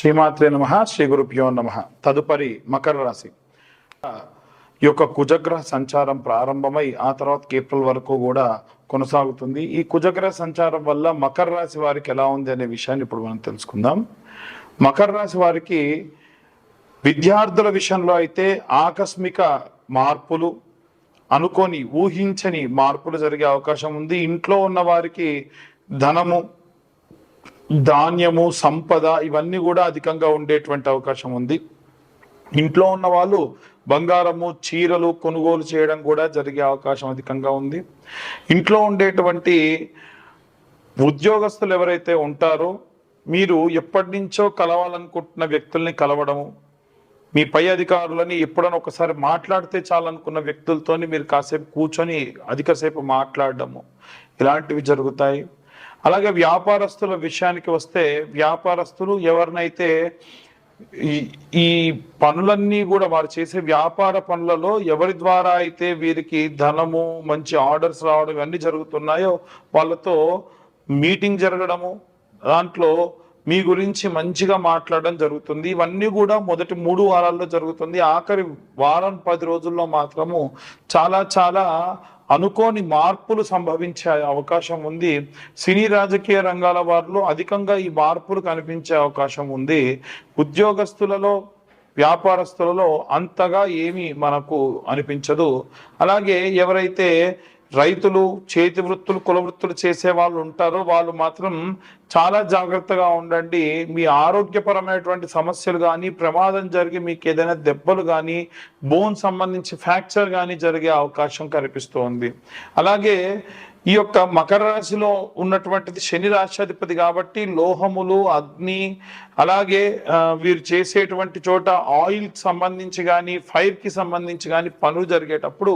శ్రీమాత్రే నమ శ్రీ గురుభ్యో నమ. తదుపరి మకర రాశి. ఈ యొక్క కుజగ్రహ సంచారం ప్రారంభమై ఆ తర్వాత ఏప్రిల్ వరకు కూడా కొనసాగుతుంది. ఈ కుజగ్రహ సంచారం వల్ల మకర రాశి వారికి ఎలా ఉంది అనే విషయాన్ని ఇప్పుడు మనం తెలుసుకుందాం. మకర రాశి వారికి విద్యార్థుల విషయంలో అయితే ఆకస్మిక మార్పులు అనుకోని ఊహించని మార్పులు జరిగే అవకాశం ఉంది. ఇంట్లో ఉన్న వారికి ధనము ధాన్యము సంపద ఇవన్నీ కూడా అధికంగా ఉండేటువంటి అవకాశం ఉంది. ఇంట్లో ఉన్న వాళ్ళు బంగారము చీరలు కొనుగోలు చేయడం కూడా జరిగే అవకాశం అధికంగా ఉంది. ఇంట్లో ఉండేటువంటి ఉద్యోగస్తులు ఎవరైతే ఉంటారో మీరు ఎప్పటి నుంచో కలవాలనుకుంటున్న వ్యక్తుల్ని కలవడము మీ పై అధికారులని ఎప్పుడైనా ఒకసారి మాట్లాడితే చాలనుకున్న వ్యక్తులతోని మీరు కాసేపు కూర్చొని అధికసేపు మాట్లాడడము ఇలాంటివి జరుగుతాయి. అలాగే వ్యాపారస్తుల విషయానికి వస్తే వ్యాపారస్తులు ఎవరినైతే ఈ ఈ పనులన్నీ కూడా వారు చేసే వ్యాపార పనులలో ఎవరి ద్వారా అయితే వీరికి ధనము మంచి ఆర్డర్స్ రావడం ఇవన్నీ జరుగుతున్నాయో వాళ్ళతో మీటింగ్ జరగడము దాంట్లో మీ గురించి మంచిగా మాట్లాడడం జరుగుతుంది. ఇవన్నీ కూడా మొదటి మూడు వారాల్లో జరుగుతుంది. ఆఖరి వారం పది రోజుల్లో మాత్రము చాలా చాలా అనుకోని మార్పులు సంభవించే అవకాశం ఉంది. సినీ రాజకీయ రంగాల వారిలో అధికంగా ఈ మార్పులు కనిపించే అవకాశం ఉంది. ఉద్యోగస్తులలో వ్యాపారస్తులలో అంతగా ఏమీ మనకు అనిపించదు. అలాగే ఎవరైతే రైతులు చేతి వృత్తులు కుల వృత్తులు చేసే వాళ్ళు ఉంటారో. వాళ్ళు మాత్రం చాలా జాగ్రత్తగా ఉండండి. మీ ఆరోగ్యపరమైనటువంటి సమస్యలు కానీ ప్రమాదం జరిగి మీకు ఏదైనా దెబ్బలు కానీ బోన్ సంబంధించి ఫ్రాక్చర్ కానీ జరిగే అవకాశం కనిపిస్తోంది. అలాగే ఈ యొక్క మకర రాశిలో ఉన్నటువంటిది శని రాశాధిపతి కాబట్టి లోహములు అగ్ని అలాగే వీరు చేసేటువంటి చోట ఆయిల్కి సంబంధించి కానీ ఫైర్కి సంబంధించి కానీ పనులు జరిగేటప్పుడు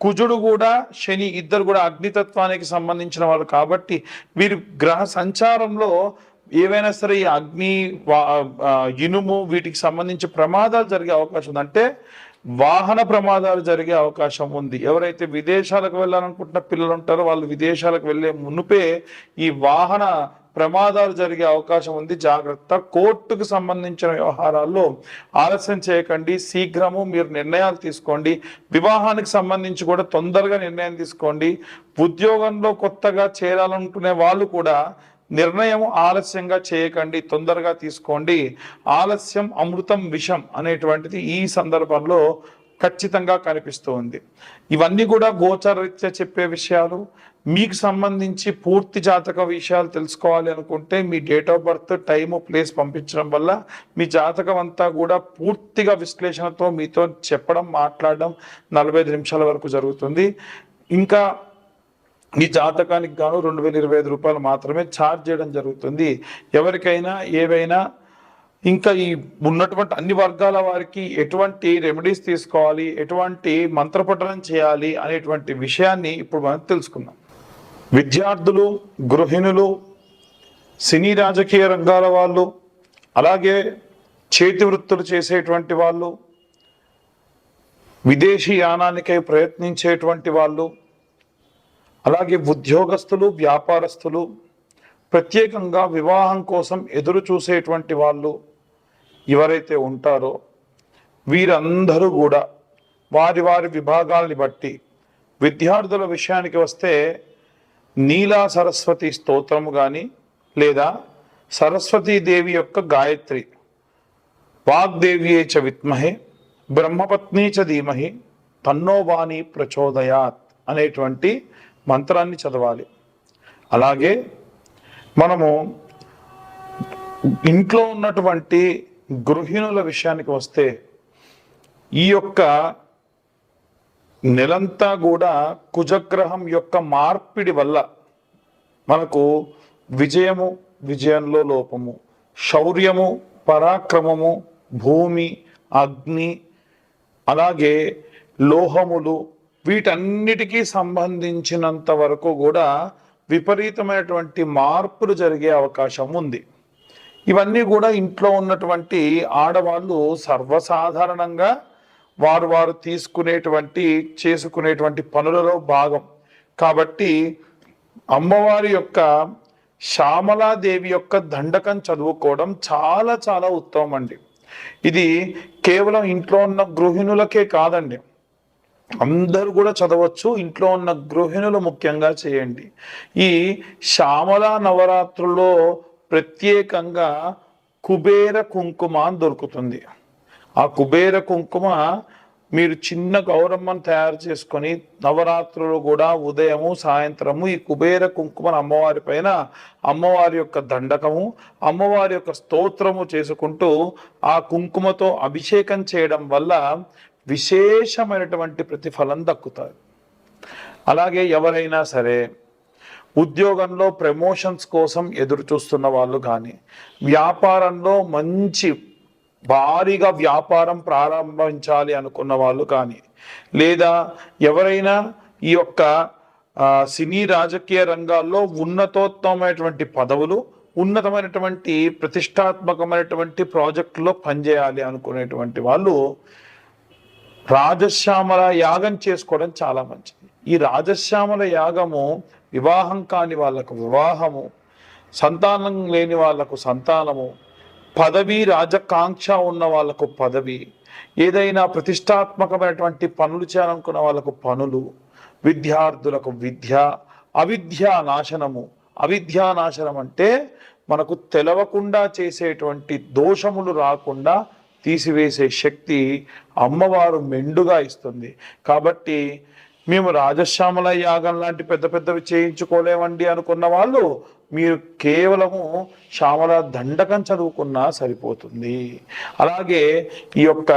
కుజుడు కూడా శని ఇద్దరు కూడా అగ్నితత్వానికి సంబంధించిన వాళ్ళు కాబట్టి వీరు గ్రహ సంచారంలో ఏవైనా సరే ఈ అగ్ని వా- ఇనుము వీటికి సంబంధించి ప్రమాదాలు జరిగే అవకాశం ఉంది. అంటే వాహన ప్రమాదాలు జరిగే అవకాశం ఉంది. ఎవరైతే విదేశాలకు వెళ్ళాలనుకుంటున్న పిల్లలు ఉంటారో వాళ్ళు విదేశాలకు వెళ్ళే మునుపే ఈ వాహన ప్రమాదాలు జరిగే అవకాశం ఉంది. జాగ్రత్త. కోర్టుకు సంబంధించిన వ్యవహారాల్లో ఆలస్యం చేయకండి. శీఘ్రము మీరు నిర్ణయాలు తీసుకోండి. వివాహానికి సంబంధించి కూడా తొందరగా నిర్ణయం తీసుకోండి. ఉద్యోగంలో కొత్తగా చేరాలనుకునే వాళ్ళు కూడా నిర్ణయం ఆలస్యంగా చేయకండి తొందరగా తీసుకోండి. ఆలస్యం అమృతం విషం అనేటువంటిది ఈ సందర్భంలో ఖచ్చితంగా కనిపిస్తుంది ఇవన్నీ కూడా గోచరరీత్యా చెప్పే విషయాలు. మీకు సంబంధించి పూర్తి జాతక విషయాలు తెలుసుకోవాలి అనుకుంటే మీ date of birth time place పంపించడం వల్ల మీ జాతకం అంతా కూడా పూర్తిగా విశ్లేషణతో మీతో చెప్పడం మాట్లాడడం నలభై ఐదు నిమిషాల వరకు జరుగుతుంది. ఇంకా ఈ జాతకానికి గాను రెండు వేల ఇరవై ఐదు రూపాయలు మాత్రమే ఛార్జ్ చేయడం జరుగుతుంది. ఎవరికైనా ఏవైనా ఇంకా ఈ ఉన్నటువంటి అన్ని వర్గాల వారికి ఎటువంటి రెమెడీస్ తీసుకోవాలి ఎటువంటి మంత్రపఠనం చేయాలి అనేటువంటి విషయాన్ని ఇప్పుడు మనం తెలుసుకుందాం. విద్యార్థులు గృహిణులు సినీ రాజకీయ రంగాల వాళ్ళు అలాగే చేతి వృత్తులు చేసేటువంటి వాళ్ళు విదేశీ యానానికై ప్రయత్నించేటువంటి వాళ్ళు అలాగే ఉద్యోగస్తులు వ్యాపారస్తులు ప్రత్యేకంగా వివాహం కోసం ఎదురు చూసేటువంటి వాళ్ళు ఎవరైతే ఉంటారో వీరందరూ కూడా వారి వారి విభాగాల్ని బట్టి విద్యార్థుల విషయానికి వస్తే నీలా సరస్వతి స్తోత్రము కానీ లేదా సరస్వతీదేవి యొక్క గాయత్రి వాగ్దేవియే చ విత్మహే బ్రహ్మపత్ని చ ధీమహి తన్నోవాణి ప్రచోదయాత్ అనేటువంటి మంత్రాన్ని చదవాలి. అలాగే మనము ఇంట్లో ఉన్నటువంటి గృహిణుల విషయానికి వస్తే ఈ యొక్క నెలంతా కూడా కుజగ్రహం యొక్క మార్పిడి వల్ల మనకు విజయము విజయంలో లోపము శౌర్యము పరాక్రమము భూమి అగ్ని అలాగే లోహములు వీటన్నిటికీ సంబంధించినంత వరకు కూడా విపరీతమైనటువంటి మార్పులు జరిగే అవకాశం ఉంది. ఇవన్నీ కూడా ఇంట్లో ఉన్నటువంటి ఆడవాళ్ళు సర్వసాధారణంగా వారు వారు తీసుకునేటువంటి చేసుకునేటువంటి పనులలో భాగం. కాబట్టి అమ్మవారి యొక్క శ్యామలాదేవి యొక్క దండకం చదువుకోవడం చాలా చాలా ఉత్తమం అండి. ఇది కేవలం ఇంట్లో ఉన్న గృహిణులకే కాదండి. అందరూ కూడా చదవచ్చు. ఇంట్లో ఉన్న గృహిణులు ముఖ్యంగా చేయండి. ఈ శ్యామల నవరాత్రుల్లో ప్రత్యేకంగా కుబేర కుంకుమ అని దొరుకుతుంది. ఆ కుబేర కుంకుమ మీరు చిన్న గౌరమ్మను తయారు చేసుకొని నవరాత్రులు కూడా ఉదయము సాయంత్రము ఈ కుబేర కుంకుమను అమ్మవారి పైన అమ్మవారి యొక్క దండకము అమ్మవారి యొక్క స్తోత్రము చేసుకుంటూ ఆ కుంకుమతో అభిషేకం చేయడం వల్ల విశేషమైనటువంటి ప్రతిఫలం దక్కుతారు అలాగే ఎవరైనా సరే ఉద్యోగంలో ప్రమోషన్స్ కోసం ఎదురు చూస్తున్న వాళ్ళు కానీ వ్యాపారంలో మంచి భారీగా వ్యాపారం ప్రారంభించాలి అనుకున్న వాళ్ళు కానీ లేదా ఎవరైనా ఈ యొక్క సినీ రాజకీయ రంగాల్లో ఉన్నతోత్తమైనటువంటి పదవులు ఉన్నతమైనటువంటి ప్రతిష్టాత్మకమైనటువంటి ప్రాజెక్టులో పనిచేయాలి అనుకునేటువంటి వాళ్ళు రాజశ్యామల యాగం చేసుకోవడం చాలా మంచిది. ఈ రాజశ్యామల యాగము వివాహం కాని వాళ్ళకు వివాహము సంతానం లేని వాళ్ళకు సంతానము పదవి రాజకాంక్ష ఉన్న వాళ్ళకు పదవి ఏదైనా ప్రతిష్టాత్మకమైనటువంటి పనులు చేయాలనుకున్న వాళ్ళకు పనులు విద్యార్థులకు విద్య అవిద్యా నాశనము. అవిద్యా నాశనం అంటే మనకు తెలవకుండా చేసేటువంటి దోషములు రాకుండా తీసివేసే శక్తి అమ్మవారు మెండుగా ఇస్తుంది. కాబట్టి మేము రాజశ్యామల యాగం లాంటి పెద్ద పెద్దవి చేయించుకోలేమండి అనుకున్న వాళ్ళు మీరు కేవలము శ్యామల దండకం చదువుకున్నా సరిపోతుంది. అలాగే ఈ యొక్క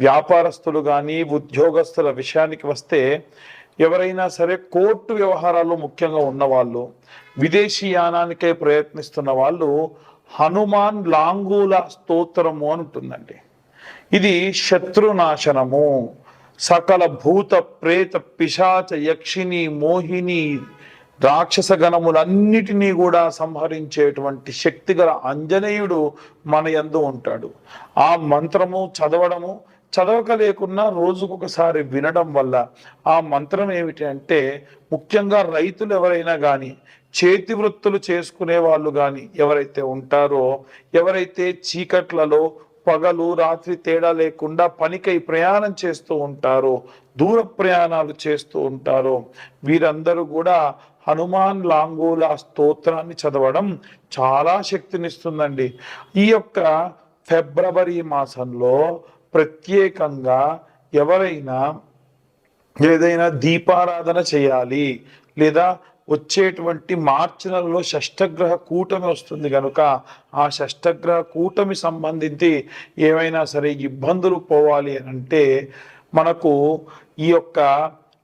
వ్యాపారస్తులు కానీ ఉద్యోగస్తుల విషయానికి వస్తే ఎవరైనా సరే కోర్టు వ్యవహారాలు ముఖ్యంగా ఉన్నవాళ్ళు విదేశీ యానానికై ప్రయత్నిస్తున్న వాళ్ళు హనుమాన్ లాంగూల స్తోత్రము అని ఉంటుందండి ఇది శత్రునాశనము. సకల భూత ప్రేత పిశాచ యక్షిని మోహిని రాక్షస గణములన్నిటినీ కూడా సంహరించేటువంటి శక్తి గల అంజనేయుడు మన యందు ఉంటాడు. ఆ మంత్రము చదవడము చదవక లేకున్నా రోజుకొకసారి వినడం వల్ల ఆ మంత్రం ఏమిటి అంటే ముఖ్యంగా రైతులు ఎవరైనా కానీ చేతి వృత్తులు చేసుకునే వాళ్ళు కానీ ఎవరైతే ఉంటారో ఎవరైతే చీకట్లలో పగలు రాత్రి తేడా లేకుండా పనికై ప్రయాణం చేస్తూ ఉంటారో దూర ప్రయాణాలు చేస్తూ ఉంటారో వీరందరూ కూడా హనుమాన్ లాంగూల స్తోత్రాన్ని చదవడం చాలా శక్తినిస్తుందండి. ఈ యొక్క ఫిబ్రవరి మాసంలో ప్రత్యేకంగా ఎవరైనా ఏదైనా దీపారాధన చేయాలి లేదా వచ్చేటువంటి మార్చి నెలలో షష్టగ్రహ కూటమి వస్తుంది కనుక ఆ షష్టగ్రహ కూటమి సంబంధించి ఏమైనా సరే ఇబ్బందులు పోవాలి అని అంటే మనకు ఈ యొక్క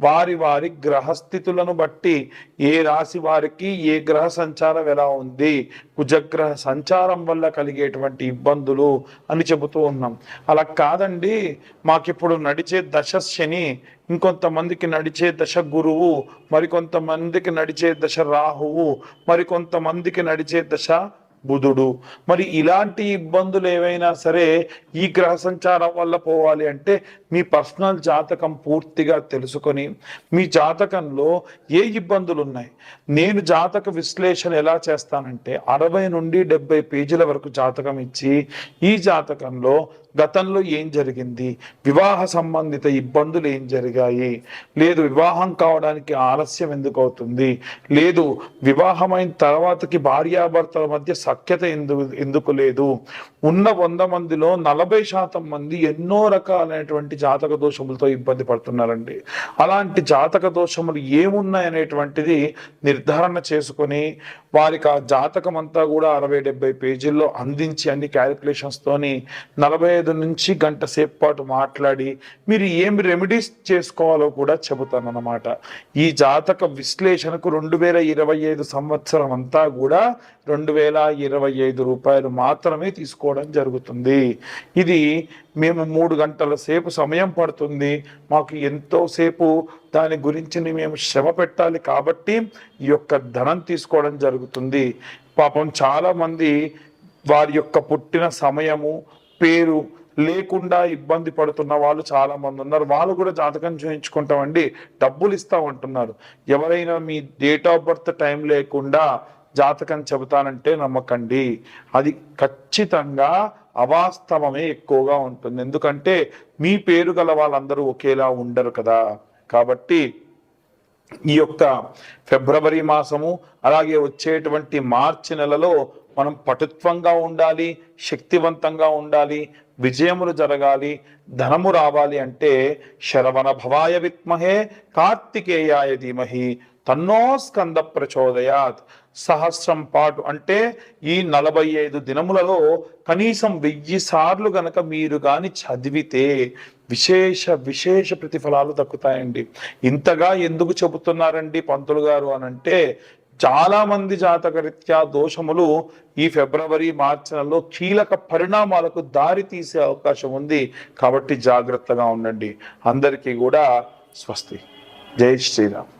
వారి వారి గ్రహస్థితులను బట్టి ఏ రాశి వారికి ఏ గ్రహ సంచారం ఎలా ఉంది కుజగ్రహ సంచారం వల్ల కలిగేటువంటి ఇబ్బందులు అని చెబుతూ ఉన్నాం. అలా కాదండి మాకిప్పుడు నడిచే దశ శని ఇంకొంతమందికి నడిచే దశ గురువు మరికొంతమందికి నడిచే దశ రాహువు మరికొంతమందికి నడిచే దశ బుధుడు. మరి ఇలాంటి ఇబ్బందులు ఏవైనా సరే ఈ గ్రహ సంచారం వల్ల పోవాలి అంటే మీ పర్సనల్ జాతకం పూర్తిగా తెలుసుకొని మీ జాతకంలో ఏ ఇబ్బందులు ఉన్నాయి నేను జాతక విశ్లేషణ ఎలా చేస్తానంటే అరవై నుండి డెబ్బై పేజీల వరకు జాతకం ఇచ్చి ఈ జాతకంలో గతంలో ఏం జరిగింది? వివాహ సంబంధిత ఇబ్బందులు ఏం జరిగాయి? లేదు వివాహం కావడానికి ఆలస్యం ఎందుకు అవుతుంది? లేదు వివాహమైన తర్వాతకి భార్యాభర్తల మధ్య సఖ్యత ఎందుకు ఎందుకు లేదు? ఉన్న వంద మందిలో నలభై శాతం మంది ఎన్నో రకాలైనటువంటి జాతక దోషములతో ఇబ్బంది పడుతున్నారండి. అలాంటి జాతక దోషములు ఏమున్నాయనేటువంటిది నిర్ధారణ చేసుకొని వారికి ఆ జాతకం అంతా కూడా అరవై డెబ్బై పేజీల్లో అందించి అన్ని క్యాలిక్యులేషన్స్ తోని నలభై ఐదు ఐదు నుంచి గంట సేపు పాటు మాట్లాడి మీరు ఏమి రెమెడీస్ చేసుకోవాలో కూడా చెబుతాను అన్నమాట ఈ జాతక విశ్లేషణకు రెండు వేల ఇరవై ఐదు సంవత్సరం అంతా కూడా రెండు వేల ఇరవై ఐదు రూపాయలు మాత్రమే తీసుకోవడం జరుగుతుంది. ఇది మేము మూడు గంటల సేపు సమయం పడుతుంది. మాకు ఎంతోసేపు దాని గురించి మేము శ్రమ పెట్టాలి కాబట్టి ఈ యొక్క ధనం తీసుకోవడం జరుగుతుంది. పాపం చాలామంది వారి యొక్క పుట్టిన సమయము పేరు లేకుండా ఇబ్బంది పడుతున్న వాళ్ళు చాలా మంది ఉన్నారు. వాళ్ళు కూడా జాతకం చేయించుకుంటామండి. డబ్బులు ఇస్తామంటున్నారు ఎవరైనా మీ డేట్ ఆఫ్ బర్త్ టైం లేకుండా జాతకం చెబుతానంటే నమ్మకండి. అది ఖచ్చితంగా అవాస్తవమే ఎక్కువగా ఉంటుంది. ఎందుకంటే మీ పేరు గల వాళ్ళందరూ ఒకేలా ఉండరు కదా. కాబట్టి ఈ యొక్క ఫిబ్రవరి మాసము అలాగే వచ్చేటువంటి మార్చి నెలలో మనం పటుత్వంగా ఉండాలి శక్తివంతంగా ఉండాలి విజయములు జరగాలి ధనము రావాలి అంటే శరవణ భవాయ విత్మహే కార్తికేయాయ ధీమహి తన్నో స్కంద ప్రచోదయాత్. సహస్రం పాటు అంటే ఈ నలభై ఐదు దినములలో కనీసం వెయ్యి సార్లు గనక మీరు కానీ చదివితే విశేష విశేష ప్రతిఫలాలు దక్కుతాయండి. ఇంతగా ఎందుకు చెబుతున్నారండి పంతులు గారు అని చాలామంది చాలా మంది జాతక రీత్యా దోషములు ఈ ఫిబ్రవరి మార్చి నెలలో కీలక పరిణామాలకు దారి తీసే అవకాశం ఉంది. కాబట్టి జాగ్రత్తగా ఉండండి. అందరికీ కూడా స్వస్తి. జై శ్రీరామ్.